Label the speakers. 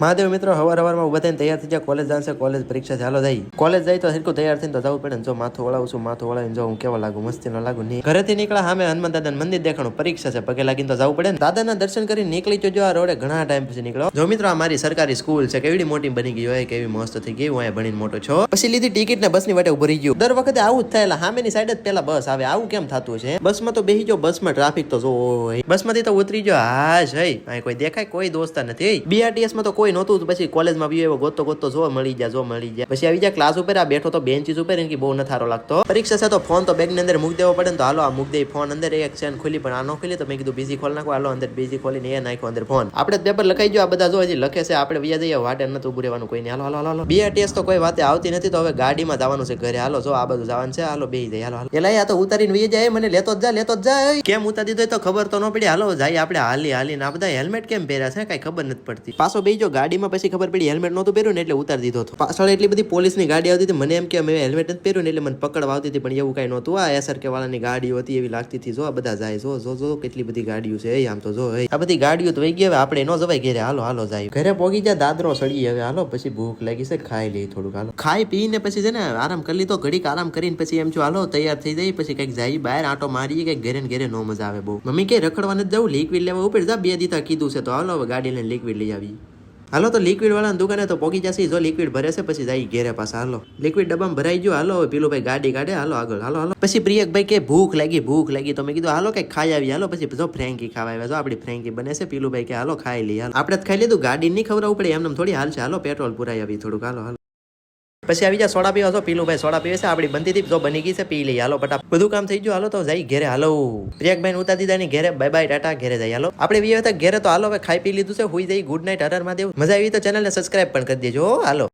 Speaker 1: મહાદેવ મિત્રો, હવાર હવારમાં ઊભા થઈને તૈયાર થઈ જાય કોલેજ જાશે કોલેજ પરીક્ષા ચાલો જાય. કોલેજ જાય તો સરખું તૈયાર થઈને તો જવું પડે જો માથું વળાવું છું, માથું વળાવીને જો હું કેવા લાગુ, મસ્તી ન લાગુ, નહીં. ઘરેથી નીકળ્યા સામે હનુમાન દાદા મંદિર દેખાણું, પરીક્ષા છે. પગે લાગીને તો જવું પડે ને. દાદાના દર્શન કરી નીકળી જજો આ રોડે ઘણા ટાઈમ પછી નીકળો. જો મિત્રો, આ મારી સરકારી સ્કૂલ છે કેવી મોટી બની ગઈ હોય, કેવી મસ્ત થઈ ગઈ, હું અહીંયા ભણીને મોટો છો. પછી લીધી ટિકિટ ને બસની વાટે ઉભરી ગયું. દર વખતે આવું જ થયેલા સામેની સાઈડ જ પેલા બસ આવે. આવું કેમ થતું છે બસમાં તો બેસી જો બસમાં ટ્રાફિક તો જો બસમાંથી તો ઉતરી જો હા જઈ કોઈ દેખાય, કોઈ દોસ્તા નથી. બીઆરટીએસમાં તો કોઈ નહોતું પછી કોલેજમાં બી એવો ગોતતો ગોતતો જો મળી જાય જો મળી જાય પછી આવી જાય ક્લાસ ઉપર આ બેઠો તો બેન્ચીસ ઉપર એની બહુ નથારો લાગતો. પરીક્ષા છે તો ફોન તો બેગની અંદર મૂકી દેવો પડે તો હાલો આ મૂકી દે ફોન અંદર, એક ચેન ખુલી પણ આ ન ખુલી તો મેં કીધું બીજી ખોલ નાખો, હાલો અંદર બીજી ખોલીને એ નાખો અંદર ફોન આપણે પેપર લખાઈ ગયો, આ બધા જો હજી લખે છે, આપણે વ્યા જઈએ, વાટે નથી ઉભું રહેવાનું કોઈ હાલો હાલો હાલો ટેસ્ટ તો કોઈ વાતે આવતી નથી, તો હવે ગાડીમાં જવાનું છે ઘરે. હાલો, જો આ બધું જવાનું છે, હાલો બે જાય હાલો હાલો. એલા આ તો ઉતારીને વી જાય, મને લેતો જ જા, લેતો જ જાય કેમ ઉતારી દીધો તો ખબર તો ન પડી. હાલો, જાય આપણે હાલી, હાલીને આ બધા હેલ્મેટ કેમ પહેર્યા છે? કઈ ખબર નથી પડતી. પાછો બેજો ગાડીમાં પછી ખબર પડી, હેલ્મેટ નહોતું પહેર્યું ને એટલે ઉતારી દીધો હતો. પાછળ એટલી બધી પોલીસની ગાડી આવતી હતી, મને એમ કે મેં હેલ્મેટ જ પહેર્યું ને એટલે મને પકડવા આવતી હતી, પણ એવું કઈ નહોતું. આ એસર કે વાળાની ગાડીઓ હતી, એવી લાગતી હતી, જો આ બધા જાય, જો જો જો, કેટલી બધી ગાડીઓ છે, એ આમ તો જો આ બધી ગાડીઓ તો વહી ગઈ, હવે આપણે ન જવાય ઘરે, હાલો હાલો, જાય. ઘરે પોગી જાય દાદરો સડી હવે હાલો, પછી ભૂખ લાગી છે, ખાઈ લઈ થોડુંક, હાલો. ખાઈ પીને પછી છે ને, આરામ કરી લીધો, ઘડીક આરામ કરીને પછી એમ છો હાલો, તૈયાર થઈ જાય પછી કંઈક જાય, બહાર આટો મારીએ, કંઈક ઘરે ને ઘરે નો મજા આવે બહુ. મમ્મી કે, રખડવા નથી જવું લિક્વિડ લેવા ઉપર જા, બે દીધા કીધું છે, તો હાલો, હવે ગાડી લઈને લિક્વિડ લઈ આવી. હાલો તો લિક્વિડ વાળાની દુકાને તો પોગી જશે, જો લિક્વિડ ભરે છે, પછી જાય ઘેરે પાછા. હાલો. લિક્વિડ ડબ્બામાં ભરાઈ ગયો, હાલો, હવે પેલું ભાઈ ગાડી કાઢે, હાલો, આગળ, હાલો હાલો. પછી પ્રિયકભાઈ કે, ભૂખ લાગી ભૂખ લાગી. તો મેં કીધું, હાલો, કંઈક ખાઈ આવી, હાલો, પછી જો ફ્રેન્કી ખાવા આવ્યા, જો આપણી ફ્રેન્કી બને છે. પેલું ભાઈ કે, હાલો, ખાઈ લઈ હાલો. આપણે જ ખાઈ લીધું, ગાડી નહીં ખવડાવવું પડે, એમને થોડી હાલ છે, હાલો, પેટ્રોલ પુરાઈ આવી થોડુંક, હાલો હાલો. પછી આવી જા, સોડા પીવા છો? પીલું ભાઈ સોડા પીવે છે. આપણી બનતી હતી જો બની ગઈ છે, પી લઈ હાલો પટા બધું કામ થઈ ગયું. હાલો, તો જઈ ઘેરે. હાલો. પ્રિયકભાઈ ઉતાર દીધા ની ઘેરે. બાય બાય ટાટા, ઘેરે જાય હાલો. આપણે હતા, ઘેરે તો હાલો, હવે ખાઈ પી લીધું છે. હુઈ જઈ. ગુડ નાઇટ હરરમાં દેવ મજા આવી તો ચેનલને સબસ્ક્રાઇબ પણ કરી દેજો. હાલો.